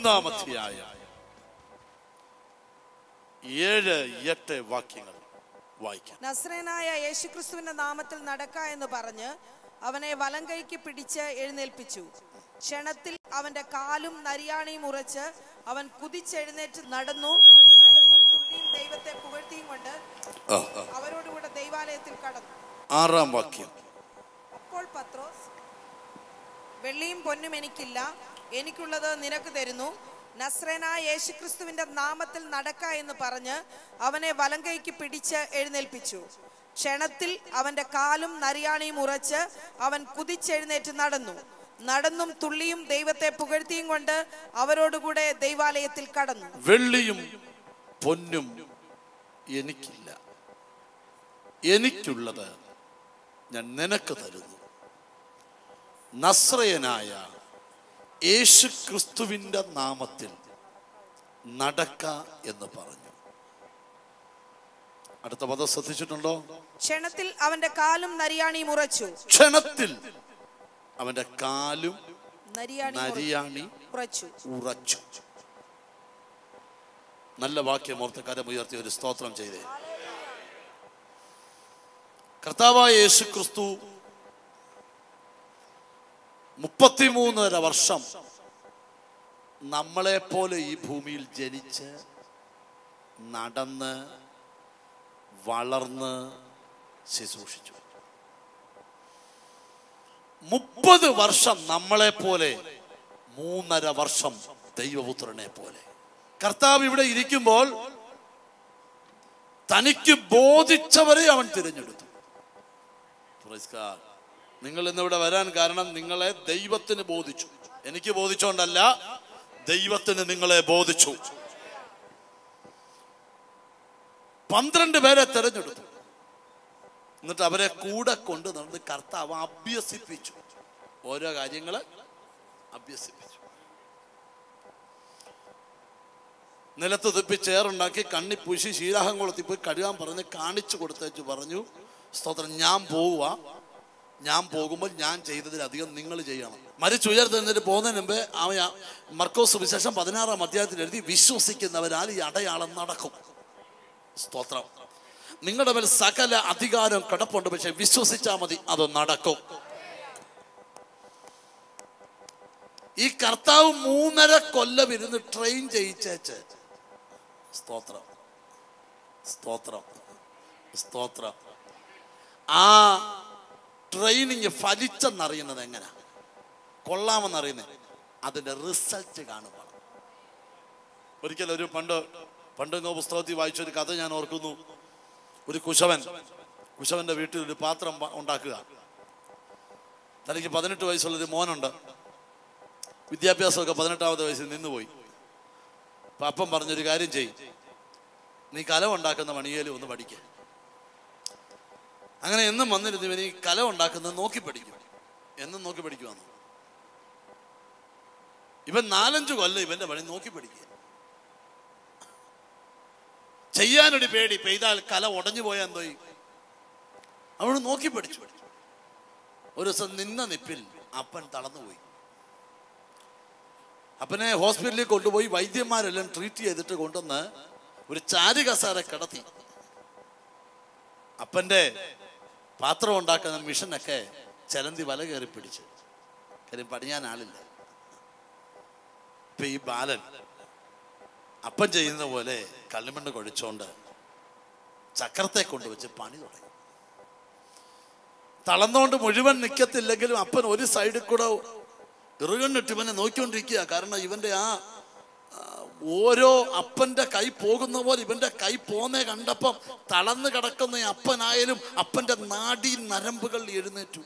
മൂന്നാം അധ്യായ. ഏഴ് എട്ട് വാക്യങ്ങൾ വായിക്കാം. നസ്രനായ യേശുക്രിസ്തുവിന്റെ നാമത്തിൽ നടക്ക എന്ന് പറഞ്ഞ് അവനെ വലം കൈക്ക് പിടിച്ച് എഴുന്നേൽപ്പിച്ചു. ക്ഷണത്തിൽ അവന്റെ കാലും നരിയാണിയും ഉറച്ച് അവൻ കുതിച്ചെഴുന്നേറ്റ് നടന്നു. നടന്നും തുള്ളിയും ദൈവത്തെ പുകഴ്ത്തിയും കൊണ്ട്. അവരോടുകൂടെ ദൈവാലയത്തിൽ കടന്നു. ആറാം വാക്യം. അപ്പോൾ പത്രോസ് വെള്ളിയും പൊന്നും എനിക്കില്ല. എനിക്കുള്ളത് നിനക്ക് തരുന്നു. നസ്രനായ യേശുക്രിസ്തുവിന്റെ നാമത്തിൽ നടക്ക എന്ന് പറഞ്ഞ് അവനെ വലങ്കൈക്ക് പിടിച്ച് എഴുന്നേൽപ്പിച്ചു. ക്ഷണത്തിൽ അവന്റെ കാലും നരിയാണിയും ഉറച്ച് അവൻ കുതിച്ചെഴുന്നേറ്റ് നടന്നു. നടന്നും തുള്ളിയും ദൈവത്തെ പുകഴ്ത്തിയും കൊണ്ട് അവരോടുകൂടെ ദൈവാലയത്തിൽ കടന്നു. വെള്ളിയും പൊന്നും എനിക്കില്ല. എനിക്കുള്ളത് ഞാൻ നിനക്ക് തരുന്നു. നസ്രയനായ യേശു ക്രിസ്തുവിന്റെ നാമത്തിൽ നടക്ക എന്ന് പറഞ്ഞു. അടുത്ത പദം ശ്രദ്ധിച്ചിട്ടുണ്ടോ? ക്ഷണത്തിൽ അവന്റെ കാലും നരിയാണി മുറച്ചു. ക്ഷണത്തിൽ അവന്റെ കാലും നരിയാണി ഉറച്ചു. നല്ല വാക്യം ഓർത്ത് ഉയർത്തി ഒരു സ്തോത്രം ചെയ്തേ. കർത്താവായ യേശു ക്രിസ്തു മുപ്പത്തിമൂന്നര വർഷം നമ്മളെ പോലെ ഈ ഭൂമിയിൽ ജനിച്ച് നടന്ന് വളർന്ന് ശുശ്രൂഷിച്ചു. മുപ്പത് വർഷം നമ്മളെ പോലെ മൂന്നര വർഷം ദൈവപുത്രനെ പോലെ. കർത്താവ് ഇവിടെ ഇരിക്കുമ്പോൾ തനിക്ക് ബോധിച്ചവരെ അവൻ തിരഞ്ഞെടുത്തു. God. നിങ്ങൾ ഇന്നിവിടെ വരാൻ കാരണം നിങ്ങളെ ദൈവത്തിന് ബോധിച്ചു. എനിക്ക് ബോധിച്ചോണ്ടല്ല ദൈവത്തിന് നിങ്ങളെ ബോധിച്ചു. പന്ത്രണ്ട് പേരെ തെരഞ്ഞെടുത്തു. എന്നിട്ട് അവരെ കൂടെ കൊണ്ട് നടന്ന് കർത്താവ് അഭ്യസിപ്പിച്ചു. ഓരോ കാര്യങ്ങൾ അഭ്യസിപ്പിച്ചു. നിലത്ത് തുപ്പി ചേറുണ്ടാക്കി കണ്ണി പൂശി ശീലാഹം കൊളുത്തി പോയി കഴുകാൻ പറഞ്ഞ് കാണിച്ചു കൊടുത്തേച്ച് പറഞ്ഞു സ്തോത്രം ഞാൻ പോവുക ഞാൻ പോകുമ്പോൾ ഞാൻ ചെയ്തതിലധികം നിങ്ങൾ ചെയ്യണം. മരിച്ചുയർത്തുന്നതിന് പോകുന്നതിന് മുമ്പ് അവ മർക്കോസ് വിശേഷം പതിനാറാം അധ്യായത്തിൽ എഴുതി വിശ്വസിക്കുന്നവരാൽ ഈ അടയാളം നടക്കും. സ്തോത്രം. നിങ്ങളുടെ മേൽ സകല അധികാരം കിടപ്പുണ്ട് പക്ഷെ വിശ്വസിച്ചാൽ മതി അത് നടക്കും. ഈ കർത്താവ് മൂന്നര കൊല്ലം ഇരുന്ന് ട്രെയിൻ ചെയ്യിച്ചേച്ച്. സ്തോത്രം. സ്തോത്രം. സ്തോത്രം. ആ ട്രെയിനിങ് ഫലിച്ചെന്നറിയുന്നത് എങ്ങനെ? കൊള്ളാമെന്നറിയുന്നത് അതിന്റെ റിസൾട്ട് കാണുമ്പോൾ ഒരിക്കൽ ഒരു പണ്ട് പണ്ട് പുസ്തകത്തിൽ പുസ്തകത്തിൽ വായിച്ചൊരു കഥ ഞാൻ ഓർക്കുന്നു. ഒരു കുശവൻ കുശവന്റെ വീട്ടിൽ ഒരു പാത്രം ഉണ്ടാക്കുക. തനിക്ക് പതിനെട്ട് വയസ്സുള്ളൊരു മോനുണ്ട്. വിദ്യാഭ്യാസമൊക്കെ പതിനെട്ടാമത്തെ വയസ്സിൽ നിന്നുപോയി. അപ്പൊ പറഞ്ഞൊരു കാര്യം ചെയ്യും നീ കലം ഉണ്ടാക്കുന്ന മണിയേലും ഒന്ന് പഠിക്ക. അങ്ങനെ എന്നും വന്നിരുന്നു ഇവൻ ഈ കല ഉണ്ടാക്കുന്നത് നോക്കി പഠിക്കും. എന്നും നോക്കി പഠിക്കുവാന്ന്. ഇവൻ നാലഞ്ചു കൊല്ലം ഇവന്റെ പണി നോക്കി പഠിക്കുക. ചെയ്യാനൊരു പേടി പെയ്താൽ കല ഉടഞ്ഞു പോയാൽ എന്തോ? അവൾ നോക്കി പഠിച്ചു. ഒരു ദിവസം നിന്ന നിപ്പിൽ അപ്പൻ തളർന്നുപോയി. അപ്പനെ ഹോസ്പിറ്റലിൽ കൊണ്ടുപോയി വൈദ്യന്മാരെല്ലാം ട്രീറ്റ് ചെയ്തിട്ട് കൊണ്ടുവന്ന് ഒരു ചാരി കിടത്തി. അപ്പന്റെ പാത്രം ഉണ്ടാക്കുന്ന മിഷനൊക്കെ ചലന്തി വല കയറി പിടിച്ച്. കാര്യം പണിയാൻ ആളില്ല. ഇപ്പൊ ഈ ബാലൻ അപ്പൻ ചെയ്യുന്ന പോലെ കല്ലുമണ്ണ് കൊഴിച്ചോണ്ട് ചക്രത്തെ കൊണ്ടുവച്ച് പണി തുടങ്ങി. തളർന്നുകൊണ്ട് മുഴുവൻ നിൽക്കത്തില്ലെങ്കിലും അപ്പൻ ഒരു സൈഡിൽ കൂടെ ഇറുകണ്ണിട്ട് ഇവനെ നോക്കിക്കൊണ്ടിരിക്കുക. കാരണം ഇവന്റെ ആ, ഓരോ അപ്പന്റെ കൈ പോകുന്ന പോലെ ഇവന്റെ കൈ പോന്നെ കണ്ടപ്പം തളർന്നു കിടക്കുന്ന അപ്പനായാലും അപ്പന്റെ നാടി നരമ്പുകൾ എഴുന്നേറ്റു.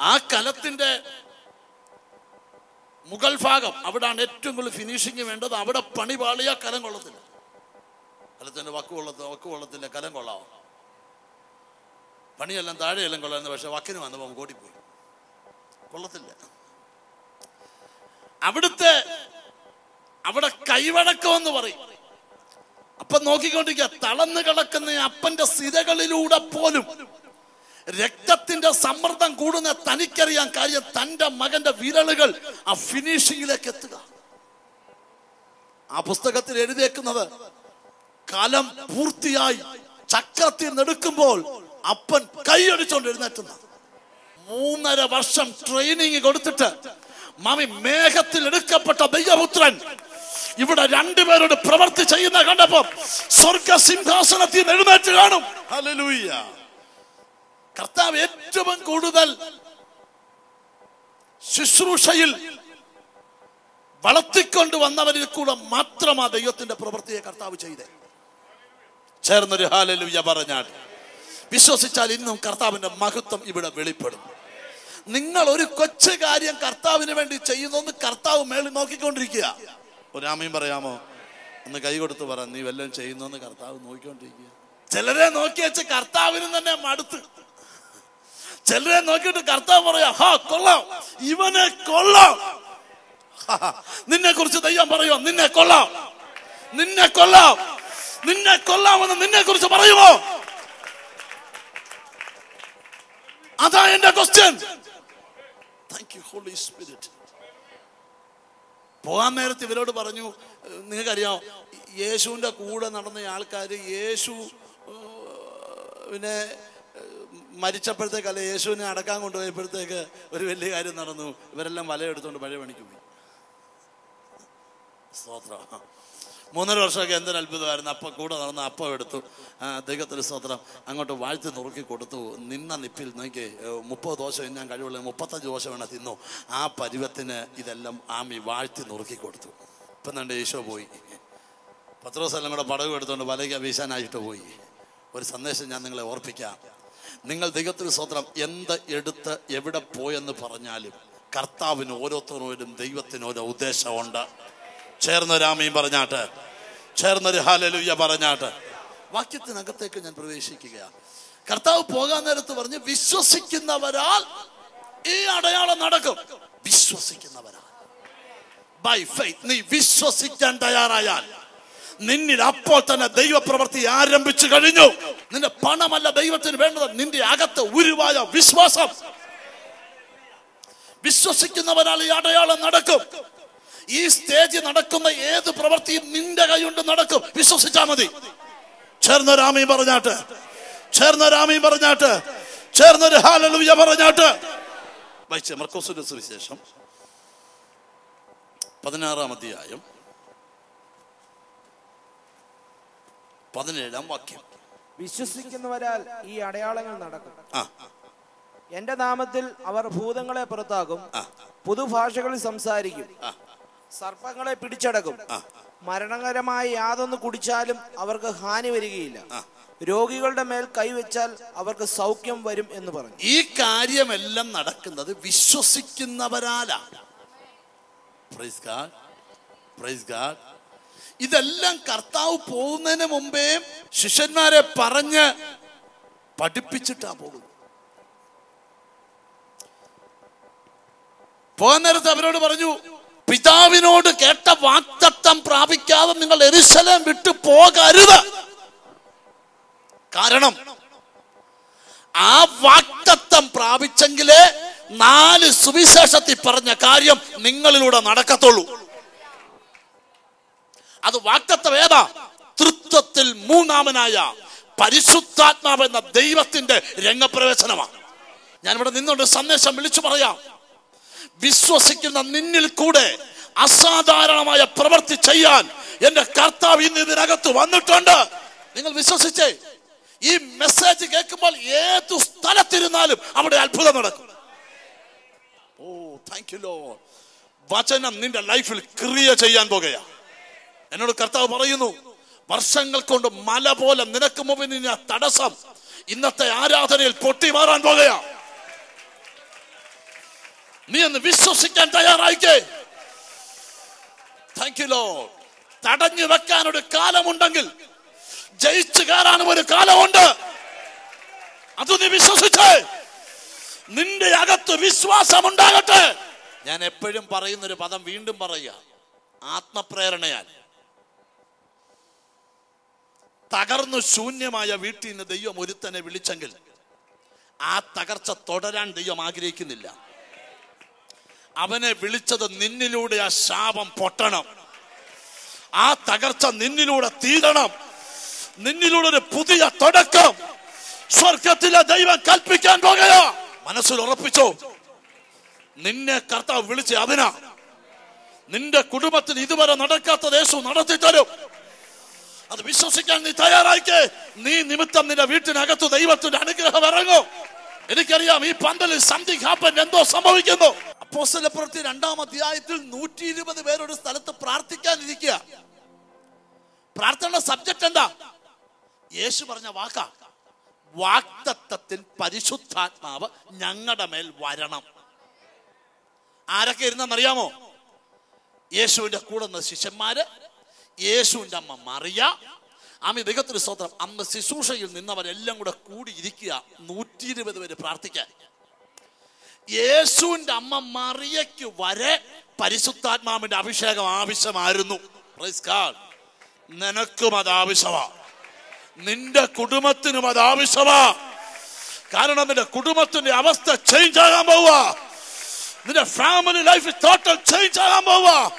ആ കലത്തിന്റെ മുഗൾ ഭാഗം അവിടാണ് ഏറ്റവും കൂടുതൽ ഫിനിഷിങ് വേണ്ടത്. അവിടെ പണി പാളിയ കലം കൊള്ളത്തില്ല. കലത്തിന്റെ വക്ക് കൊള്ളത്ത വക്ക് കൊള്ളത്തില്ല കലം കൊള്ളാവും പണിയെല്ലാം താഴെയെല്ലാം കൊള്ളായിരുന്നു പക്ഷെ വക്കിന് വന്നപ്പോൾ ഓടിപ്പോയി. കൊള്ളത്തില്ല. അവിടുത്തെ അവിടെ കൈവഴക്കം എന്ന് പറയും. അപ്പൊ നോക്കിക്കൊണ്ടിരിക്കുക തളന്നു കിടക്കുന്ന അപ്പന്റെ സ്ഥിരകളിലൂടെ പോലും രക്തത്തിന്റെ സമ്മർദ്ദം കൂടുന്ന തനിക്കറിയാൻ കാര്യം തന്റെ മകന്റെ വിരലുകൾ ആ ഫിനിഷിംഗിലേക്ക് എത്തുക. ആ പുസ്തകത്തിൽ എഴുതിയേക്കുന്നത് കലം പൂർത്തിയായി ചക്രത്തിൽ നെടുക്കുമ്പോൾ അപ്പൻ കൈയടിച്ചോണ്ട് എഴുന്നേറ്റുന്ന. മൂന്നര വർഷം ട്രെയിനിങ് കൊടുത്തിട്ട് മാമി മേഘത്തിൽ എടുക്കപ്പെട്ട ദൈവപുത്രൻ ഇവിടെ രണ്ടുപേരോട് പ്രവർത്തി ചെയ്യുന്ന കണ്ടപ്പോ സ്വർഗ സിംഹാസനത്തിൽ എഴുന്നേറ്റ് കാണും. കർത്താവ് ഏറ്റവും കൂടുതൽ ശുശ്രൂഷയിൽ വളർത്തിക്കൊണ്ട് വന്നവരിൽ കൂടെ മാത്രമാ ദൈവത്തിന്റെ പ്രവൃത്തിയെ കർത്താവ് ചെയ്തേ. ചേർന്നൊരു ഹാലലുയ പറഞ്ഞാൽ വിശ്വസിച്ചാൽ ഇന്നും കർത്താവിന്റെ മഹത്വം ഇവിടെ വെളിപ്പെടും. നിങ്ങൾ ഒരു കൊച്ചു കാര്യം കർത്താവിന് വേണ്ടി ചെയ്യുന്നു കർത്താവ് മേളിൽ നോക്കിക്കൊണ്ടിരിക്കുക. ഒരാമയും പറയാമോ? ഒന്ന് കൈ കൊടുത്ത് പറ നീ വല്ലതും ചെയ്യുന്നു കർത്താവ് നോക്കിക്കൊണ്ടിരിക്കുക ചിലരെ നോക്കി വെച്ച് കർത്താവിനും തന്നെ മടുത്ത്. ചിലരെ നോക്കിയിട്ട് കർത്താവ് പറയാ ഹാ കൊള്ളാം. ഇവനെ കൊള്ളാം. നിന്നെ കുറിച്ച് ദൈവം പറയുമോ നിന്നെ കൊള്ളാം. നിന്നെ കൊള്ളാം. നിന്നെ കൊല്ലാമെന്ന് നിന്നെ കുറിച്ച് പറയുമോ അതാ എന്റെ question thank you Holy Spirit പോകാൻ നേരത്ത് ഇവരോട് പറഞ്ഞു നിങ്ങൾക്കറിയാം യേശുവിന്റെ കൂടെ നടന്ന ആൾക്കാർ യേശു പിന്നെ മരിച്ചപ്പോഴത്തേക്ക് മരിച്ചപ്പോഴത്തേക്കല്ല യേശുവിനെ അടക്കാൻ കൊണ്ടുപോയപ്പോഴത്തേക്ക് ഒരു വലിയ കാര്യം നടന്നു. ഇവരെല്ലാം വലയെടുത്തുകൊണ്ട് പഴയ പണിക്ക് പോയി. സ്തോത്രം. മൂന്നര വർഷമൊക്കെ എന്തൊരു അത്ഭുതമായിരുന്നു. അപ്പം കൂടെ നടന്ന അപ്പം എടുത്തു. ദൈവത്തിന് സ്തോത്രം. അങ്ങോട്ട് വാഴ്ത്തി നുറുക്കി കൊടുത്തു. നിന്ന നിപ്പിൽ നോക്കി മുപ്പത് ദോശ ഞാൻ കഴിവുള്ള മുപ്പത്തഞ്ച് ദോശ വേണം തിന്നു. ആ പരുവത്തിന് ഇതെല്ലാം ആമി വാഴ്ത്തി നുറുക്കി കൊടുത്തു. ഇപ്പം രണ്ട് ഈശോ പോയി. പത്ത് ദിവസം കൂടെ പടവ് എടുത്തുകൊണ്ട് വലയ്ക്ക് വീശാനായിട്ട് പോയി. ഒരു സന്ദേശം ഞാൻ നിങ്ങളെ ഓർപ്പിക്കാം. നിങ്ങൾ ദൈവത്തിന് സ്വത്രം എന്ത് എടുത്ത് എവിടെ പോയെന്ന് പറഞ്ഞാലും കർത്താവിന് ഓരോരുത്തരോടും ദൈവത്തിന് ഓരോ ഉദ്ദേശമുണ്ട്. ചേർന്നൊരാമയും പറഞ്ഞാട്ട്. ചേർന്നൊരു ഹാലലുയ്യ പറഞ്ഞാട്ട്. വാക്യത്തിനകത്തേക്ക് ഞാൻ പ്രവേശിക്കുകയാണ്. കർത്താവ് പോകാൻ നേരത്ത് പറഞ്ഞ് വിശ്വസിക്കുന്നവരാൽ ഈ അടയാളം നടക്കും. വിശ്വസിക്കുന്നവരാൽ. ബൈ ഫെയ്ത്ത് നീ വിശ്വസിക്കാൻ തയ്യാറായാൽ നിന്നിൽ അപ്പോൾ തന്നെ ദൈവപ്രവൃത്തി ആരംഭിച്ചു കഴിഞ്ഞു. നിന്റെ പണമല്ല ദൈവത്തിന് വേണ്ടത് നിന്റെ അകത്ത് ഉരുവായ വിശ്വാസം. വിശ്വസിക്കുന്നവരാൾ ഈ അടയാളം നടക്കും. ഈ സ്റ്റേജിൽ നടക്കുന്ന ഏത് പ്രവൃത്തിയും നിന്റെ കൈകൊണ്ട് നടക്കും. വിശ്വസിച്ചാ മതി. ചേർന്ന രാമി പറഞ്ഞാട്ട്. ചേർന്ന രാമി പറഞ്ഞാട്ട്. ചേർന്നൊരു ഹാലലുയ പറഞ്ഞാട്ട്. വായിച്ച മർക്കോസിന്റെ സുവിശേഷം. പതിനാറാം അധ്യായം. പതിനേഴാം വാക്യം. വിശ്വസിക്കുന്നവരാൽ ഈ അടയാളങ്ങൾ നടക്കും. എന്റെ നാമത്തിൽ അവർ ഭൂതങ്ങളെ പുറത്താകും. പുതുഭാഷകളിൽ സംസാരിക്കും. സർപ്പങ്ങളെ പിടിച്ചടക്കും. മരണകരമായി യാതൊന്ന് കുടിച്ചാലും അവർക്ക് ഹാനി വരികയില്ല. രോഗികളുടെ മേൽ കൈവച്ചാൽ അവർക്ക് സൗഖ്യം വരും എന്ന് പറഞ്ഞു. ഈ കാര്യമെല്ലാം നടക്കുന്നത് വിശ്വസിക്കുന്നവരാലാണ്. ഇതെല്ലാം കർത്താവ് പോകുന്നതിന് മുമ്പേ ശിഷ്യന്മാരെ പറഞ്ഞ് പഠിപ്പിച്ചിട്ടാ പോകുന്നത്. പോകാൻ നേരത്ത് അവരോട് പറഞ്ഞു പിതാവിനോട് കേട്ട വാക്തത്വം പ്രാപിക്കാതെ നിങ്ങൾ എരിശലം വിട്ടു പോകരുത്. കാരണം ആ വാക്തത്വം പ്രാപിച്ചെങ്കിലേ നാല് സുവിശേഷത്തിൽ പറഞ്ഞ കാര്യം നിങ്ങളിലൂടെ നടക്കത്തുള്ളൂ. അത് വാക്തത്വം ഏതാ? തൃത്വത്തിൽ മൂന്നാമനായ പരിശുദ്ധാത്മാവ് എന്ന ദൈവത്തിന്റെ രംഗപ്രവേശനമാണ്. ഞാനിവിടെ നിന്നുകൊണ്ട് സന്ദേശം വിളിച്ചു പറയാം. വിശ്വസിക്കുന്ന നിന്നിൽ കൂടെ അസാധാരണമായ പ്രവൃത്തി ചെയ്യാൻ എന്റെ കർത്താവ് ഇന്ന് ഇതിനകത്ത് വന്നിട്ടുണ്ട്. നിങ്ങൾ വിശ്വസിച്ചേ? ഈ മെസ്സേജ് കേൾക്കുമ്പോൾ ഏത് സ്ഥലത്തിരുന്നാലും അവിടെ അത്ഭുതം നടക്കും. ഓ താങ്ക് യു ലോ വചനം നിന്റെ ലൈഫിൽ ക്രിയ ചെയ്യാൻ പോകുക എന്നോട് കർത്താവ് പറയുന്നു വർഷങ്ങൾ കൊണ്ട് മല പോലെ നിനക്ക് മുമ്പിൽ നിന്ന തടസ്സം ഇന്നത്തെ ആരാധനയിൽ പൊട്ടി മാറാൻ പോകുകയാ. നീ ഒന്ന് വിശ്വസിക്കാൻ തയ്യാറായിക്കേ. താങ്ക് യു ലോ തടഞ്ഞു വെക്കാൻ ഒരു കാലമുണ്ടെങ്കിൽ ജയിച്ചു കയറാനും ഒരു കാലമുണ്ട്. അത് നീ വിശ്വസിച്ചേ. നിന്റെ അകത്ത് വിശ്വാസം ഉണ്ടാകട്ടെ ഞാൻ എപ്പോഴും പറയുന്ന ഒരു പദം വീണ്ടും പറയുക. ആത്മപ്രേരണയാൽ. തകർന്നു ശൂന്യമായ വീട്ടിൽ നിന്ന് ദൈവം ഒരുത്തനെ വിളിച്ചെങ്കിൽ ആ തകർച്ച തുടരാൻ ദൈവം ആഗ്രഹിക്കുന്നില്ല. അവനെ വിളിച്ചത് നിന്നിലൂടെ ആ ശാപം പൊട്ടണം. ആ തകർച്ച നിന്നിലൂടെ തീരണം. നിന്നിലൂടെ ഒരു പുതിയ തുടക്കം. സ്വർഗത്തിലെ ദൈവം കൽപ്പിക്കാൻ പോകയോ മനസ്സിൽ ഉറപ്പിച്ചോ? നിന്നെ കർത്താവ് വിളിച്ച് അതിനാ നിന്റെ കുടുംബത്തിൽ ഇതുവരെ നടക്കാത്ത യേശു നടത്തി തരും. അത് വിശ്വസിക്കാൻ നീ തയ്യാറായിക്കേ. നീ നിമിത്തം നിന്റെ വീട്ടിനകത്ത് ദൈവത്തിന്റെ അനുഗ്രഹം ഇറങ്ങും. എനിക്കറിയാം ഈ പന്തലിൽ സംതിങ് ഹാപ്പൻ എന്തോ സംഭവിക്കുന്നു. അപ്പോസ്തല പ്രവൃത്തി രണ്ടാം അധ്യായത്തിൽ നൂറ്റി ഇരുപത് പേരൊരു സ്ഥലത്ത് പ്രാർത്ഥിക്കാനിരിക്കുക. പ്രാർത്ഥന സബ്ജക്റ്റ് എന്താ? യേശു പറഞ്ഞ വാക്ക. വാക്തത്വത്തിൽ പരിശുദ്ധാത്മാവ് ഞങ്ങളുടെ മേൽ വരണം. ആരൊക്കെ ഇരുന്നെന്നറിയാമോ? യേശുവിന്റെ കൂടെ നിന്ന് ശിഷ്യന്മാര് യേശുവിന്റെ അമ്മ മറിയ അമ്മ ദൈവത്തിന് സ്തോത്രം അന്ന് ശുശ്രൂഷയിൽ നിന്നവരെല്ലാം കൂടെ കൂടിയിരിക്കുക നൂറ്റി ഇരുപത് പേര് പ്രാർത്ഥിക്കാൻ. യേശുവിന്റെ അമ്മ മറിയയ്ക്ക് വരെ പരിശുദ്ധാത്മാവിന്റെ അഭിഷേകം ആവശ്യമായിരുന്നു. നിനക്കും അത് ആവശ്യമാ. നിന്റെ കുടുംബത്തിനും അത് ആവശ്യമാ. കാരണം നിന്റെ കുടുംബത്തിന്റെ അവസ്ഥ ചേഞ്ച് ആകാൻ പോവുക. നിന്റെ ഫാമിലി ലൈഫ് ടോട്ടൽ ചേഞ്ച് ആകാൻ പോവുക.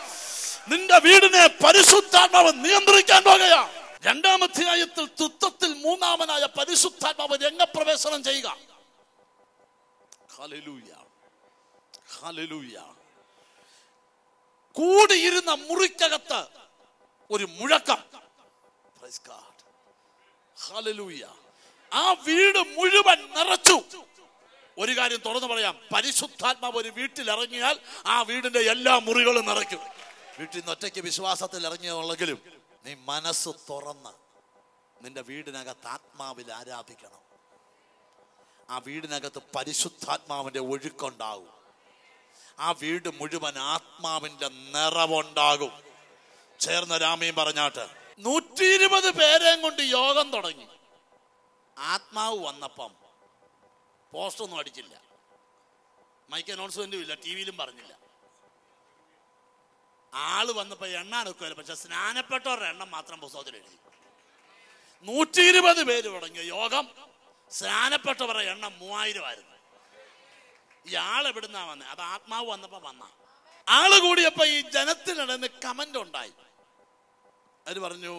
നിന്റെ വീടിനെ പരിശുദ്ധാത്മാവ് നിയന്ത്രിക്കാൻ പോകുക രണ്ടാം അധ്യായത്തിൽ തുത്തത്തിൽ മൂന്നാമനായ പരിശുദ്ധാത്മാവ് രംഗപ്രവേശനം ചെയ്യുക. ഹല്ലേലൂയ. ഹല്ലേലൂയ. കൂടിയിരുന്ന മുറിക്കകത്ത് ഒരു മുഴക്കം. ആ വീട് മുഴുവൻ നിറച്ചു ഒരു കാര്യം തുറന്നു പറയാം പരിശുദ്ധാത്മാവ് ഒരു വീട്ടിൽ ഇറങ്ങിയാൽ ആ വീടിന്റെ എല്ലാ മുറികളും നിറയ്ക്കും വീട്ടിൽ നിന്ന് ഒറ്റയ്ക്ക് വിശ്വാസത്തിൽ ഇറങ്ങിയുള്ളെങ്കിലും നീ മനസ്സ് തുറന്ന് നിന്റെ വീടിനകത്ത് ആത്മാവിൽ ആരാധിക്കണം ആ വീടിനകത്ത് പരിശുദ്ധാത്മാവിന്റെ ഒഴുക്കുണ്ടാകും. ആ വീട് മുഴുവൻ ആത്മാവിന്റെ നിറവുണ്ടാകും. ചേർന്ന രാമയും പറഞ്ഞാട്ട് നൂറ്റി ഇരുപത് പേരെയും കൊണ്ട് യോഗം തുടങ്ങി. ആത്മാവ് വന്നപ്പം പോസ്റ്റൊന്നും അടിച്ചില്ല. മൈക്ക് അനൗൺസ്മെന്റും ഇല്ല ടി വിയിലും പറഞ്ഞില്ല. ആൾ വന്നപ്പോ എണ്ണാനൊക്കെ പക്ഷെ സ്നാനപ്പെട്ടവരുടെ എണ്ണം മാത്രം പുസ്തകത്തിൽ എഴുതി. നൂറ്റി ഇരുപത് പേര് തുടങ്ങിയ യോഗം. സ്നാനപ്പെട്ടവരുടെ എണ്ണം മൂവായിരമായിരുന്നു. ഈ ആൾ എവിടുന്നാ വന്നത് അത് ആത്മാവ് വന്നപ്പോ വന്ന. ആൾ കൂടിയപ്പോ ഈ ജനത്തിനിടന്ന് കമന്റ് ഉണ്ടായി. അവർ പറഞ്ഞു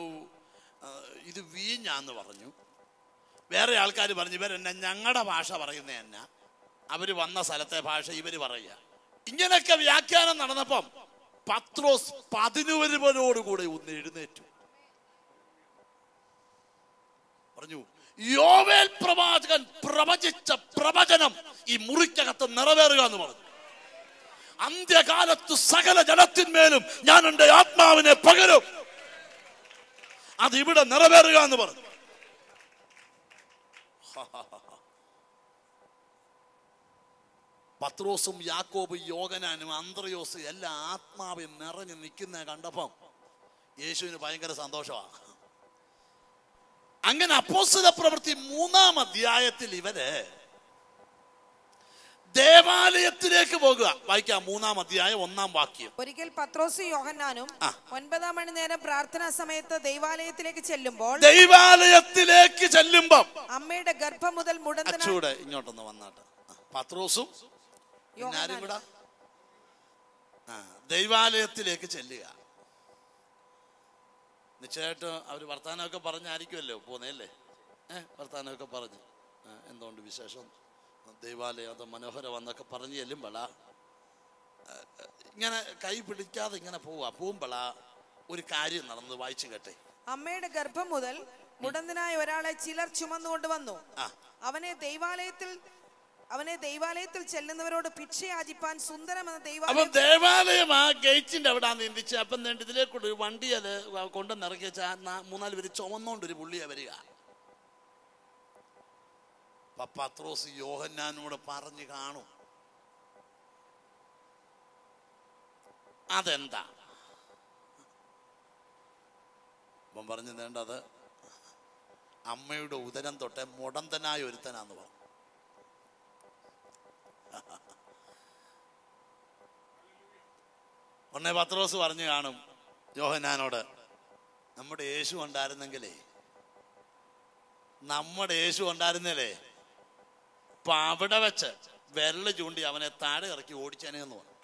ഇത് വീഞ്ഞാന്ന് പറഞ്ഞു. വേറെ ആൾക്കാർ പറഞ്ഞു ഇവരെന്നെ ഞങ്ങളുടെ ഭാഷ പറയുന്ന എന്നാ. അവർ വന്ന സ്ഥലത്തെ ഭാഷ ഇവർ പറയുക. ഇങ്ങനെയൊക്കെ വ്യാഖ്യാനം നടന്നപ്പം പത്രോസ് പതിനുവരുവരോടുകൂടെ ഒന്ന് എഴുന്നേറ്റു. പറഞ്ഞു യോവേൽ പ്രവാചകൻ പ്രവചിച്ച പ്രവചനം ഈ മുറിക്കകത്ത് നിറവേറുക എന്ന് പറഞ്ഞു. അന്ത്യകാലത്ത് സകല ജനത്തിന്മേലും ഞാൻ എന്റെ ആത്മാവിനെ പകരും. അത് ഇവിടെ നിറവേറുക എന്ന് പറഞ്ഞു. പത്രോസും യാക്കോബും യോഗനാനും അന്ത്രയോസും എല്ലാ ആത്മാവിൽ നിറഞ്ഞു നിൽക്കുന്ന കണ്ടപ്പം യേശുവിന് ഭയങ്കര സന്തോഷമാണ്. അങ്ങനെ അപ്പോസ്തല പ്രവൃത്തി മൂന്നാം അധ്യായത്തിൽ ഇവർ ദേവാലയത്തിലേക്ക് പോകുക. വായിക്കാം മൂന്നാം അധ്യായം ഒന്നാം വാക്യം. ഒരിക്കൽ പത്രോസ് യോഹന്നാനും. ഒൻപതാം മണി നേരം പ്രാർത്ഥനാ സമയത്ത് ദൈവാലയത്തിലേക്ക് ചെല്ലുമ്പോൾ ദൈവാലയത്തിലേക്ക് ചെല്ലുമ്പോൾ അമ്മയുടെ ഗർഭം മുതൽ മുടന്തന അച്ചൂടെ ഇങ്ങോട്ടൊന്ന് വന്നാട്ട്. പത്രോസും ആരും കൂടെ? ദൈവാലയത്തിലേക്ക് ചെല്ലുക. നിശ്ചയമായിട്ടും അവർ വർത്തമാനമൊക്കെ പറഞ്ഞായിരിക്കുമല്ലോ പോന്നേല്ലേ ഏ വർത്തമാനമൊക്കെ പറഞ്ഞ്. എന്തുകൊണ്ട് വിശേഷം? ദൈവാലയം അത് മനോഹരമെന്നൊക്കെ പറഞ്ഞ് ചെല്ലുമ്പള ഇങ്ങനെ കൈ പിടിക്കാതെ ഇങ്ങനെ പോവാ. പോകുമ്പള ഒരു കാര്യം നടന്ന് വായിച്ചു കേട്ടെ. അമ്മയുടെ ഗർഭം മുതൽ മുടന്തനായ ഒരാളെ ചിലർ ചുമന്നുകൊണ്ട് വന്നു. അവനെ ദൈവാലയത്തിൽ അവനെ ദൈവാലയത്തിൽ ചെല്ലുന്നവരോട് ഭിക്ഷയാചിപ്പാൻ സുന്ദരം എന്ന ദൈവാലയം ദേവാലയം ആ ഗേറ്റിന്റെ അവിടെ നിന്ദിച്ച്. അപ്പം ഇതിലേക്കൂടെ വണ്ടി അത് കൊണ്ടുവന്ന് ഇറക്കി മൂന്നാൽ പേര് ചുമന്നോണ്ട് ഒരു പുള്ളിയാ വരിക. പത്രോസ് യോഹന്നാനോട് പറഞ്ഞു കാണും. അതെന്താ? അപ്പം പറഞ്ഞു വേണ്ടത് അമ്മയുടെ ഉദരം തൊട്ട് മുടന്തനായ ഒരുത്തനാന്ന് പറഞ്ഞു. ഉടനെ പത്രോസ് പറഞ്ഞു കാണും ജോഹനാനോട് നമ്മുടെ യേശു ഉണ്ടായിരുന്നെങ്കിലേ നമ്മുടെ യേശു ഉണ്ടായിരുന്നില്ലേ അപ്പൊ അവിടെ വെച്ച് വിരൽ ചൂണ്ടി അവനെ താഴെ ഇറക്കി ഓടിച്ചനെ എന്ന് പറഞ്ഞു.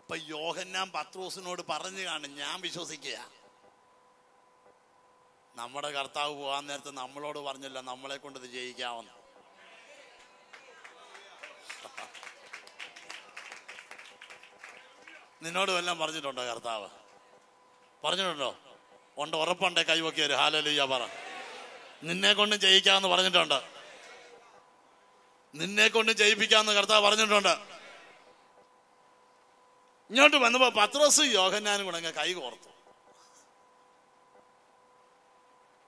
ഇപ്പൊ യോഹന്നാൻ പത്രോസിനോട് പറഞ്ഞു കാണും ഞാൻ വിശ്വസിക്കുക നമ്മുടെ കർത്താവ് പോകാൻ നേരത്തെ നമ്മളോട് പറഞ്ഞില്ല നമ്മളെ കൊണ്ട് ഇത് ജയിക്കാവുന്ന. നിന്നോട് എല്ലാം പറഞ്ഞിട്ടുണ്ടോ കർത്താവ്? പറഞ്ഞിട്ടുണ്ടോ? ഉണ്ട് ഉറപ്പുണ്ടേ കൈവക്കി ഒരു ഹാലലുയ്യ പറ. നിന്നെ കൊണ്ട് ജയിക്കാമെന്ന് പറഞ്ഞിട്ടുണ്ട്. നിന്നെ കൊണ്ട് ജയിപ്പിക്കാമെന്ന് കർത്താവ് പറഞ്ഞിട്ടുണ്ട്. ഇങ്ങോട്ട് വന്നപ്പോ പത്രോസ് യോഹന്നാനും കൂടെ കൈ കോർത്തു.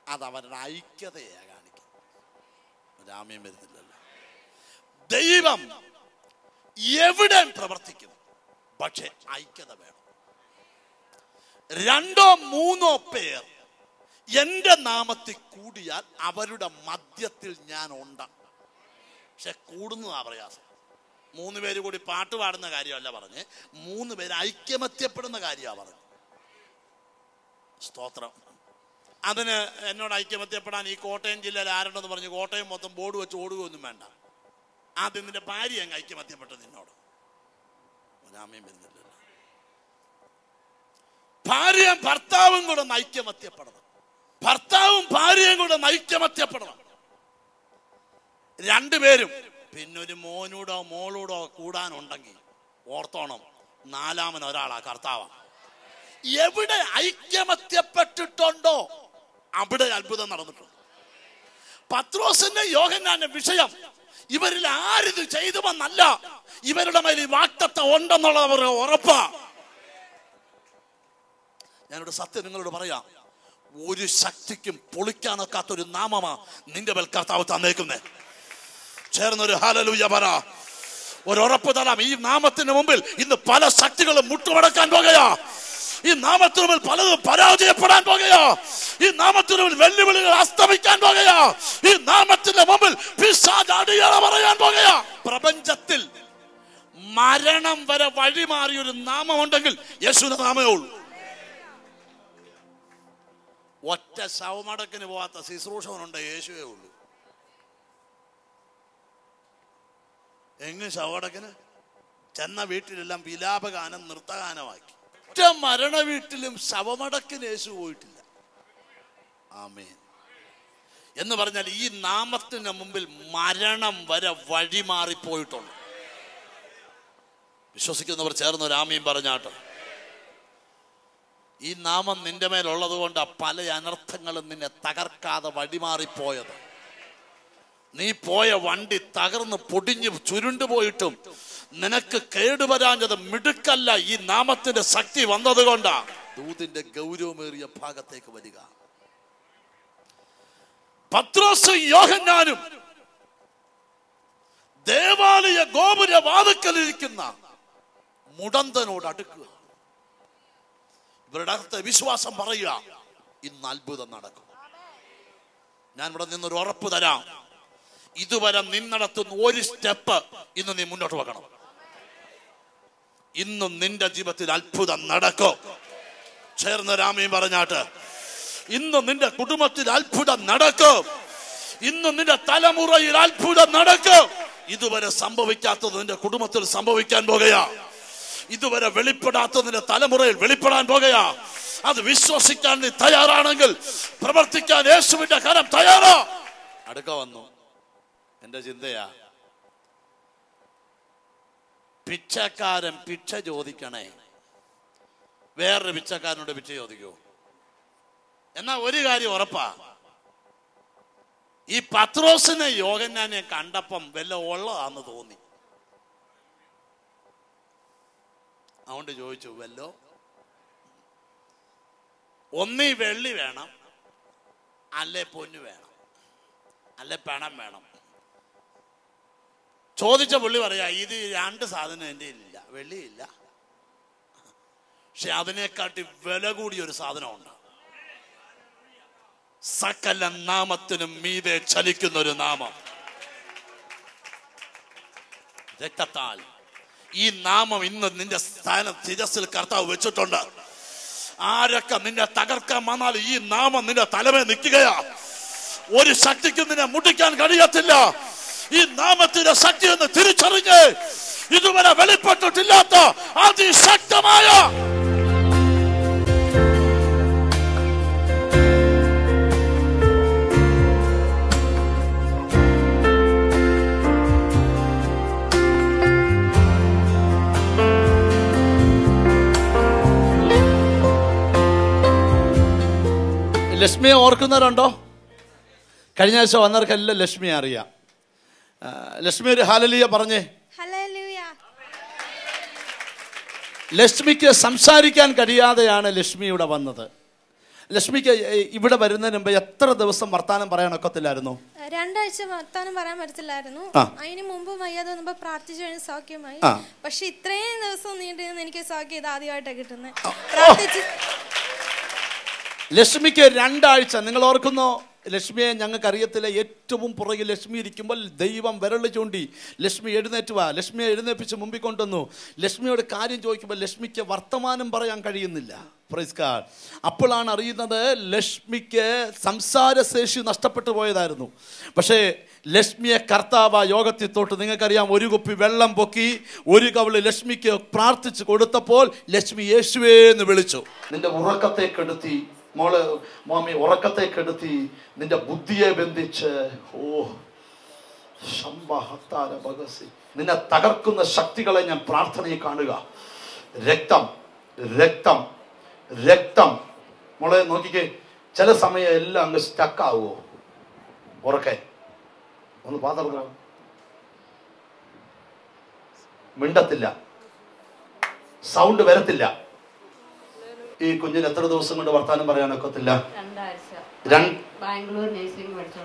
അത് അവരുടെ ഐക്യതയെ കാണിക്കും രാമ്യം വരുന്നില്ലല്ലോ. ദൈവം എവിടെ പ്രവർത്തിക്കുന്നു പക്ഷെ ഐക്യത വേണം. രണ്ടോ മൂന്നോ പേർ എന്റെ നാമത്തിൽ കൂടിയാൽ അവരുടെ മധ്യത്തിൽ ഞാൻ ഉണ്ട്. പക്ഷെ കൂടുന്നതാ പ്രയാസം. മൂന്ന് പേര് കൂടി പാട്ട് പാടുന്ന കാര്യമല്ല പറഞ്ഞ്. മൂന്ന് പേര് ഐക്യമത്യപ്പെടുന്ന കാര്യമാണ് പറഞ്ഞു. സ്തോത്രം. അതിന് എന്നോട് ഐക്യമത്യപ്പെടാൻ ഈ കോട്ടയം ജില്ലയിൽ ആരുണ്ടെന്ന് പറഞ്ഞ് കോട്ടയം മൊത്തം ബോർഡ് വെച്ച് ഓടുകയൊന്നും വേണ്ട. ആദ്യം നിന്റെ ഭാര്യ അങ്ങ് ഐക്യമത്യപ്പെട്ടത് നിന്നോട്. ഒരാമയും വരുന്നില്ലല്ലോ. ഭാര്യയും ഭർത്താവും കൂടെ ഐക്യമത്യപ്പെടണം ഭർത്താവും ഭാര്യയും കൂടെ ഐക്യമത്യപ്പെടണം രണ്ടുപേരും പിന്നൊരു മോനൂടോ മോളൂടോ കൂടാനുണ്ടെങ്കിൽ ഓർത്തോണം നാലാമൻ ഒരാളാ കർത്താവാണ് എവിടെ ഐക്യമത്യപ്പെട്ടിട്ടുണ്ടോ അവിടെ അത്ഭുതം നടന്നിട്ടുണ്ട്. പത്രോസിന്റെ യോഹന്നാന്റെ വിഷയം ഇവരിൽ ആരിത് ചെയ്തുവെന്നല്ല ഇവരുടെ ഈ വാക്തത്വം ഉണ്ടെന്നുള്ളത് അവർ ഉറപ്പാ. ഞാനിവിടെ സത്യം നിങ്ങളോട് പറയാം. ഒരു ശക്തിക്കും പൊളിക്കാനൊക്കാത്ത ഒരു നാമമാ നിന്റെ മേൽ കർത്താവ് തന്നേക്കുന്നേ. ചേർന്നൊരു ഹാലലൂയ പറ. ഒരു ഉറപ്പ് തരാം. ഈ നാമത്തിന് മുമ്പിൽ ഇന്ന് പല ശക്തികളും മുട്ടുമടക്കാൻ പോകുകയാ. ഈ നാമത്തിനുമ്പിൽ പലതും പരാജയപ്പെടാൻ പോകുകയോ. ഈ നാമത്തിനുമ്പിൽ വെല്ലുവിളികൾ അസ്തമിക്കാൻ പോകുകയോ. ഈ നാമത്തിന്റെ മുമ്പിൽ പിശാച് അടിയറ പറയാൻ പോകുകയോ. പ്രപഞ്ചത്തിൽ മരണം വരെ വഴി ഒരു നാമമുണ്ടെങ്കിൽ യേശുവിന്റെ നാമേ ഉള്ളൂ. ഒറ്റ ശവമടക്കിന് പോവാത്ത ശുശ്രൂഷവനുണ്ട് യേശുവേ ഉള്ളൂ. എങ്ങ് ശവടക്കിന് ചെന്ന വീട്ടിലെല്ലാം വിലാപഗാനം നൃത്തഗാനമാക്കി. ഒറ്റ മരണ വീട്ടിലും ശവമടക്കിന് യേശു പോയിട്ടില്ല. ആമേൻ. എന്ന് പറഞ്ഞാൽ ഈ നാമത്തിന് മുമ്പിൽ മരണം വരെ വഴിമാറിപ്പോയിട്ടുണ്ട്. വിശ്വസിക്കുന്നവർ ചേർന്ന് ഒരു ആമയും പറഞ്ഞാട്ടോ ഈ നാമം നിന്റെ മേലുള്ളത് കൊണ്ട് പല അനർത്ഥങ്ങളും നിന്നെ തകർക്കാതെ വഴിമാറിപ്പോയത്. നീ പോയ വണ്ടി തകർന്ന് പൊടിഞ്ഞ് ചുരുണ്ടുപോയിട്ടും നിനക്ക് കേടുവരാഞ്ഞത് മിടുക്കല്ല ഈ നാമത്തിന്റെ ശക്തി വന്നത് കൊണ്ടാ ദൂതിന്റെ ഗൗരവമേറിയ ഭാഗത്തേക്ക് വരിക. പത്രോസ് യോഹന്നാനും ദേവാലയ ഗോപുര വാതുക്കലിരിക്കുന്ന മുടന്തനോട് അടുക്കുക. ഇവരുടെ അകത്തെ വിശ്വാസം പറയുക ഇന്ന് അത്ഭുതം നടക്കും. ഞാൻ ഇവിടെ നിന്നൊരു ഉറപ്പ് തരാം. ഇതുവരെ നിന്നടത്തുന്ന ഒരു സ്റ്റെപ്പ് ഇന്ന് നീ മുന്നോട്ട് വെക്കണം. ഇന്നും നിന്റെ ജീവിതത്തിൽ അത്ഭുതം നടക്കും. ചേർന്ന് രാമയും പറഞ്ഞാട്ട്. ഇന്നും നിന്റെ കുടുംബത്തിൽ അത്ഭുതം നടക്കും. ഇന്നും നിന്റെ തലമുറയിൽ അത്ഭുതം നടക്കും. ഇതുവരെ സംഭവിക്കാത്തത് നിന്റെ കുടുംബത്തിൽ സംഭവിക്കാൻ പോകുകയാ. ഇതുവരെ വെളിപ്പെടാത്തതിന്റെ തലമുറയിൽ വെളിപ്പെടാൻ പോകുകയാ. അത് വിശ്വസിക്കാൻ നീ തയ്യാറാണെങ്കിൽ പ്രവർത്തിക്കാൻ യേശുവിന്റെ കരം തയ്യാറോ. അടുക്ക വന്നു. എന്റെ ചിന്തയാ. പിച്ചക്കാരൻ പിച്ച ചോദിക്കണേ. വേറൊരു പിച്ചക്കാരനോട് പിച്ച ചോദിക്കൂ. എന്നാ ഒരു കാര്യം ഉറപ്പാ. ഈ പത്രോസിനെ യോഗന്നാനെ കണ്ടപ്പം വല്ല ഉള്ളതാന്ന് തോന്നി. അതുകൊണ്ട് ചോദിച്ചു വല്ലോ ഒന്നീ വെള്ളി വേണം അല്ലേ പൊന്നു വേണം അല്ലെ പണം വേണം. ചോദിച്ച പുള്ളി പറയാ ഇത് രണ്ട് സാധനം എന്റെ ഇല്ല വെള്ളിയില്ല. പക്ഷെ അതിനെക്കാട്ടി വില കൂടിയ ഒരു സാധനമുണ്ട്. സകല നാമത്തിനും മീതെ ചലിക്കുന്ന ഒരു നാമം. രക്തത്താൽ. ഈ നാമം ഇന്ന് നിന്റെ സ്ഥാനം തിരസിൽ കർത്താവ് വെച്ചിട്ടുണ്ട്. ആരൊക്കെ നിന്നെ തകർക്കാൻ വന്നാൽ ഈ നാമം നിന്റെ തലമേ നിൽക്കുകയാ. ഒരു ശക്തിക്കും നിന്നെ മുട്ടിക്കാൻ കഴിയത്തില്ല. ഈ നാമത്തിന്റെ ശക്തി എന്ന് തിരിച്ചറിഞ്ഞ് ഇതുവരെ വെളിപ്പെട്ടിട്ടില്ലാത്ത അതിശക്തമായ ലക്ഷ്മിയെ ഓർക്കുന്നവരുണ്ടോ? കഴിഞ്ഞ ആഴ്ച വന്നവർക്കെല്ലാം ലക്ഷ്മിയെ അറിയാം. ലക്ഷ്മി ഒരു ഹാലലിയ പറഞ്ഞേ. ലക്ഷ്മിക്ക് സംസാരിക്കാൻ കഴിയാതെയാണ് ലക്ഷ്മി ഇവിടെ വന്നത്. ലക്ഷ്മിക്ക് ഇവിടെ വരുന്നതിന് മുമ്പ് എത്ര ദിവസം വർത്താനം പറയാൻ ഒക്കത്തില്ലായിരുന്നു? രണ്ടാഴ്ച വർത്താനം പറയാൻ പറ്റത്തില്ലായിരുന്നു. അതിന് മുമ്പ് വയ്യാതെ വന്നപ്പോ പ്രാർത്ഥിച്ചു കഴിഞ്ഞ് സൗഖ്യമായി. പക്ഷെ ഇത്രയും ദിവസം നീണ്ടു എനിക്ക് സൗഖ്യം ഇത് ആദ്യമായിട്ടാണ് കിട്ടുന്നത്. ലക്ഷ്മിക്ക് രണ്ടാഴ്ച നിങ്ങൾ ഓർക്കുന്നോ ലക്ഷ്മിയെ ഞങ്ങൾക്കറിയത്തില്ല. ഏറ്റവും പുറകിൽ ലക്ഷ്മി ഇരിക്കുമ്പോൾ ദൈവം വിരൽ ചൂണ്ടി ലക്ഷ്മി എഴുന്നേറ്റുവാ ലക്ഷ്മിയെ എഴുന്നേപ്പിച്ച് മുമ്പിൽ കൊണ്ടുവന്നു. ലക്ഷ്മിയോട് കാര്യം ചോദിക്കുമ്പോൾ ലക്ഷ്മിക്ക് വർത്തമാനം പറയാൻ കഴിയുന്നില്ല. പ്രൈസ്കാർ അപ്പോഴാണ് അറിയുന്നത് ലക്ഷ്മിക്ക് സംസാരശേഷി നഷ്ടപ്പെട്ടു പോയതായിരുന്നു. പക്ഷേ ലക്ഷ്മിയെ കർത്താവ യോഗത്തിൽ തൊട്ട് നിങ്ങൾക്കറിയാം ഒരു കുപ്പി വെള്ളം പൊക്കി ഒരു കവൾ ലക്ഷ്മിക്ക് പ്രാർത്ഥിച്ചു കൊടുത്തപ്പോൾ ലക്ഷ്മി യേശുവേ എന്ന് വിളിച്ചു. നിന്റെ ഉറക്കത്തെ കെടുത്തി മോൾ മാമി ഉറക്കത്തെ കെടുത്തി നിന്റെ ബുദ്ധിയെ ബന്ധിച്ച് ഓ ശംഭഹത്താര ഭഗസി. നിന്നെ തകർക്കുന്ന ശക്തികളെ ഞാൻ പ്രാർത്ഥനയിൽ കാണുക. രക്തം രക്തം രക്തം. മോളെ നോക്കിക്കേ ചില സമയം എല്ലാം അങ്ങ് സ്റ്റക്കാവോ ഉറക്കെ. ഒന്ന് പാത്രം മിണ്ടത്തില്ല. സൗണ്ട് വരത്തില്ല. ഈ കുഞ്ഞിന് എത്ര ദിവസം കൊണ്ട് വർത്താനം പറയാനൊക്കത്തില്ല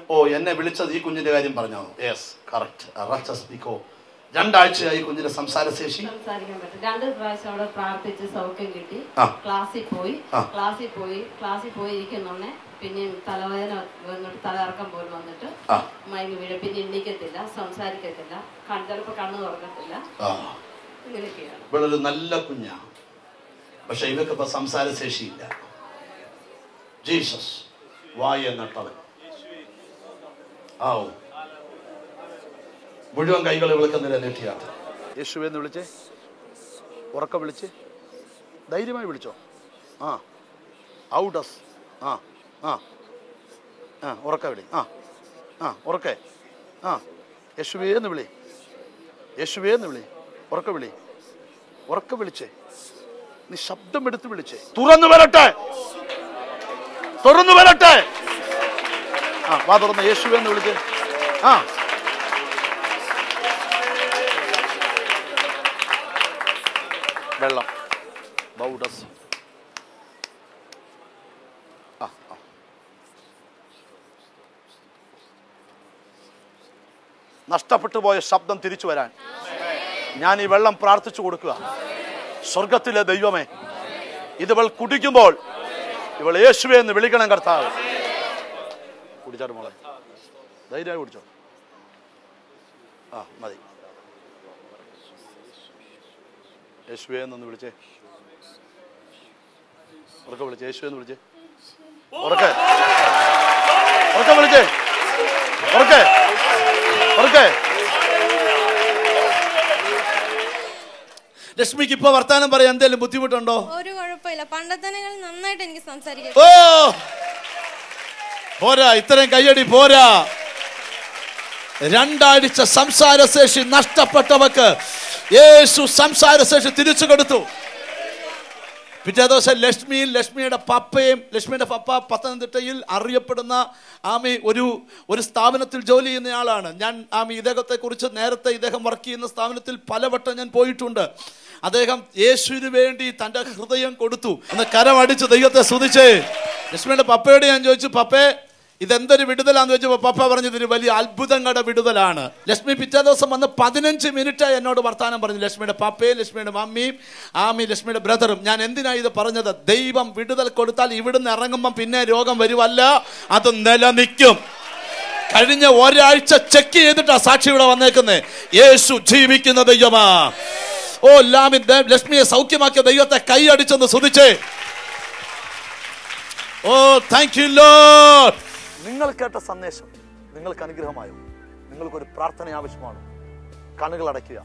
ഓ എന്നെ വിളിച്ചത് ഈ കുഞ്ഞിന്റെ കാര്യം പറഞ്ഞു യെസ് കറക്റ്റ് രണ്ടാഴ്ചയായി കുഞ്ഞിന്റെ സംസാര ശേഷി. രണ്ട് പ്രാവശ്യം അവിടെ പ്രാർത്ഥിച്ച് സൗഖ്യം കിട്ടി. ക്ലാസ്സിൽ പോയി. ക്ലാസ്സിൽ പോയി. ക്ലാസ്സിൽ പോയി ഇരിക്കുന്നോന്നെ പിന്നെയും തലവേദന വന്നിട്ട് തലയിറക്കം പോലും വന്നിട്ട്. മയങ്ങി വീഴും പിന്നെ എണ്ണിക്കത്തില്ല സംസാരിക്കത്തില്ല ചിലപ്പോ കണ്ണു തുറക്കത്തില്ല. ഇങ്ങനെയൊക്കെയാണ്. ഇവളൊരു നല്ല കുഞ്ഞാ. പക്ഷെ ഇവക്ക് ഇപ്പൊ സംസാരശേഷിയില്ല ജീസസ് വായ നട്ടവൻ ആവും മുഴുവൻ കൈകൾ വിളിക്കുന്ന നില യേശു എന്ന് വിളിച്ചേ? ഉറക്കം വിളിച്ച്? ധൈര്യമായി വിളിച്ചോ? ആ. ഔഡസ് ആ ആ. ആ ഉറക്ക വിളി. ആ ആ ഉറക്കെ. ആ യേശുവേന്ന് വിളി. യേശുവേന്ന് വിളി. ഉറക്ക വിളി. ഉറക്ക വിളിച്ചേ. നീ ശബ്ദം എടുത്ത് വിളിച്ചേ. തുറന്നു വരട്ടെ. തുറന്നു വരട്ടെ. ആ വാ തുറന്ന്. യേശുവെന്ന് വിളിച്ച് ആ. വെള്ളം. ബൗഡസ്. നഷ്ടപ്പെട്ടു പോയ ശബ്ദം തിരിച്ചു വരാൻ. ഞാൻ ഈ വെള്ളം പ്രാർത്ഥിച്ചു കൊടുക്കുക. സ്വർഗത്തിലെ ദൈവമേ ഇതിവൾ കുടിക്കുമ്പോൾ ഇവൾ യേശുവെ എന്ന് വിളിക്കണം കർത്താവ്. കുടിച്ചാട്ട് മോളെ. ധൈര്യമായി കുടിച്ചോ. ആ മതി. യേശുവെ എന്നൊന്ന് വിളിച്ചേ. ഉറക്കെ വിളിച്ചേ യേശുവെ എന്ന് വിളിച്ചേ. ഉറക്കെ. ഉറക്കെ വിളിച്ചേ. ഉറക്കെ. ഉറക്കെ. ലക്ഷ്മിക്ക് ഇപ്പൊ വർത്താനം പറയാൻ എന്തെങ്കിലും ബുദ്ധിമുട്ടുണ്ടോ? ഒരു കുഴപ്പമില്ല. പണ്ടത്തെ നന്നായിട്ട് എനിക്ക് സംസാരിക്കാം. ഓ! പോരാ ഇത്രയും കയ്യടി പോരാ. രണ്ടാഴ്ച സംസാരശേഷി നഷ്ടപ്പെട്ടവക്ക് യേശു സംസാരശേഷി തിരിച്ചു കൊടുത്തു. പിറ്റേ ദിവസം ലക്ഷ്മിയും ലക്ഷ്മിയുടെ പപ്പയും ലക്ഷ്മിയുടെ പപ്പ പത്തനംതിട്ടയിൽ അറിയപ്പെടുന്ന ആമി ഒരു ഒരു സ്ഥാപനത്തിൽ ജോലി ചെയ്യുന്ന ആളാണ്. ഞാൻ ആമി ഇദ്ദേഹത്തെക്കുറിച്ച് നേരത്തെ ഇദ്ദേഹം വർക്ക് ചെയ്യുന്ന സ്ഥാപനത്തിൽ പലവട്ടം ഞാൻ പോയിട്ടുണ്ട്. അദ്ദേഹം യേശുവിന് വേണ്ടി തന്റെ ഹൃദയം കൊടുത്തു. അന്ന് കരമടിച്ച് ദൈവത്തെ സ്തുതിച്ചേ. ലക്ഷ്മിയുടെ പപ്പയോട് ഞാൻ ചോദിച്ചു പപ്പേ ഇതെന്തൊരു വിടുതലാന്ന് വെച്ചപ്പോൾ പപ്പ പറഞ്ഞു ഒരു വലിയ അത്ഭുതങ്ങളുടെ വിടുതലാണ്. ലക്ഷ്മി പിറ്റേ ദിവസം വന്ന് പതിനഞ്ച് മിനിറ്റ് എന്നോട് വർത്താനം പറഞ്ഞു ലക്ഷ്മിയുടെ പപ്പയും ലക്ഷ്മിയുടെ മമ്മിയും ആമി ലക്ഷ്മിയുടെ ബ്രദറും ഞാൻ എന്തിനാ ഇത് പറഞ്ഞത്? ദൈവം വിടുതൽ കൊടുത്താൽ ഇവിടുന്ന് ഇറങ്ങുമ്പം പിന്നെ രോഗം വരുമല്ല അത് നിലനിൽക്കും. കഴിഞ്ഞ ഒരാഴ്ച ചെക്ക് ചെയ്തിട്ടാ സാക്ഷി ഇവിടെ വന്നേക്കുന്നേ. യേശു ജീവിക്കുന്ന ദൈവമാ. ഓ ലാമിൻ ലക്ഷ്മിയെ സൗഖ്യമാക്കിയ ദൈവത്തെ കൈയടിച്ചെന്ന് സ്തുതിച്ചേ. ഓ താങ്ക് യു ലോഡ് നിങ്ങൾ കേട്ട സന്ദേശം നിങ്ങൾക്ക് അനുഗ്രഹമായോ? നിങ്ങൾക്കൊരു പ്രാർത്ഥന ആവശ്യമാണ്. കണ്ണുകൾ അടയ്ക്കുക.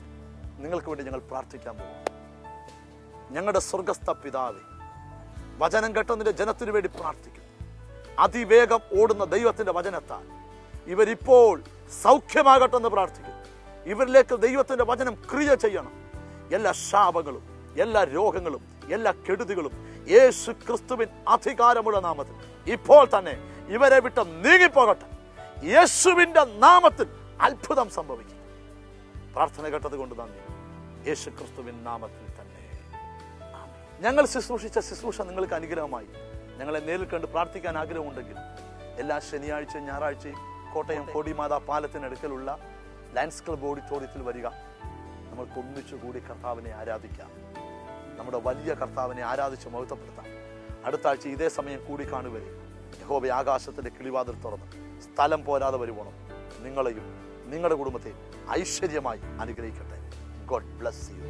നിങ്ങൾക്ക് വേണ്ടി ഞങ്ങൾ പ്രാർത്ഥിക്കാൻ പോകും ഞങ്ങളുടെ സ്വർഗസ്ഥ പിതാവേ വചനം കേട്ടതിന്റെ ജനത്തിനു വേണ്ടി പ്രാർത്ഥിക്കുന്നു അതിവേഗം ഓടുന്ന ദൈവത്തിന്റെ വചനത്താൽ ഇവരിപ്പോൾ സൗഖ്യമാകട്ടെ എന്ന് പ്രാർത്ഥിക്കുന്നു ഇവരിലേക്ക് ദൈവത്തിന്റെ വചനം ക്രിയ ചെയ്യണം. എല്ലാ ശാപങ്ങളും എല്ലാ രോഗങ്ങളും എല്ലാ കെടുതികളും യേശു ക്രിസ്തുവിൻ അധികാരമുള്ള നാമത്തിൽ ഇപ്പോൾ തന്നെ ഇവരെ വിട്ട് നീങ്ങിപ്പോകട്ടെ. യേശുവിന്റെ നാമത്തിൽ അത്ഭുതം സംഭവിക്കും. പ്രാർത്ഥന കേട്ടത് കൊണ്ട് നന്ദി. യേശു ക്രിസ്തുവിൻ നാമത്തിൽ തന്നെ. ഞങ്ങൾ ശുശ്രൂഷിച്ച ശുശ്രൂഷ നിങ്ങൾക്ക് അനുഗ്രഹമായി. ഞങ്ങളെ നേരിൽ കണ്ട് പ്രാർത്ഥിക്കാൻ ആഗ്രഹമുണ്ടെങ്കിൽ എല്ലാ ശനിയാഴ്ചയും ഞായറാഴ്ചയും കോട്ടയം കോടിമാതാ പാലത്തിനടുക്കലുള്ള ലയൻസ് ക്ലബ് ഓഡിറ്റോറിയത്തിൽ വരിക. നമ്മൾക്ക് ഒന്നിച്ചു കൂടി കർത്താവിനെ ആരാധിക്കാം. നമ്മുടെ വലിയ കർത്താവിനെ ആരാധിച്ച് മഹത്വപ്പെടുത്താം. അടുത്ത ആഴ്ച ഇതേ സമയം കൂടി കാണുവരെ യഹോബ ആകാശത്തിന്റെ കിളിവാതിൽ തുറന്ന് സ്ഥലം പോരാതെ വരുവണം. നിങ്ങളെയും നിങ്ങളുടെ കുടുംബത്തെ ഐശ്വര്യമായി അനുഗ്രഹിക്കട്ടെ. God bless you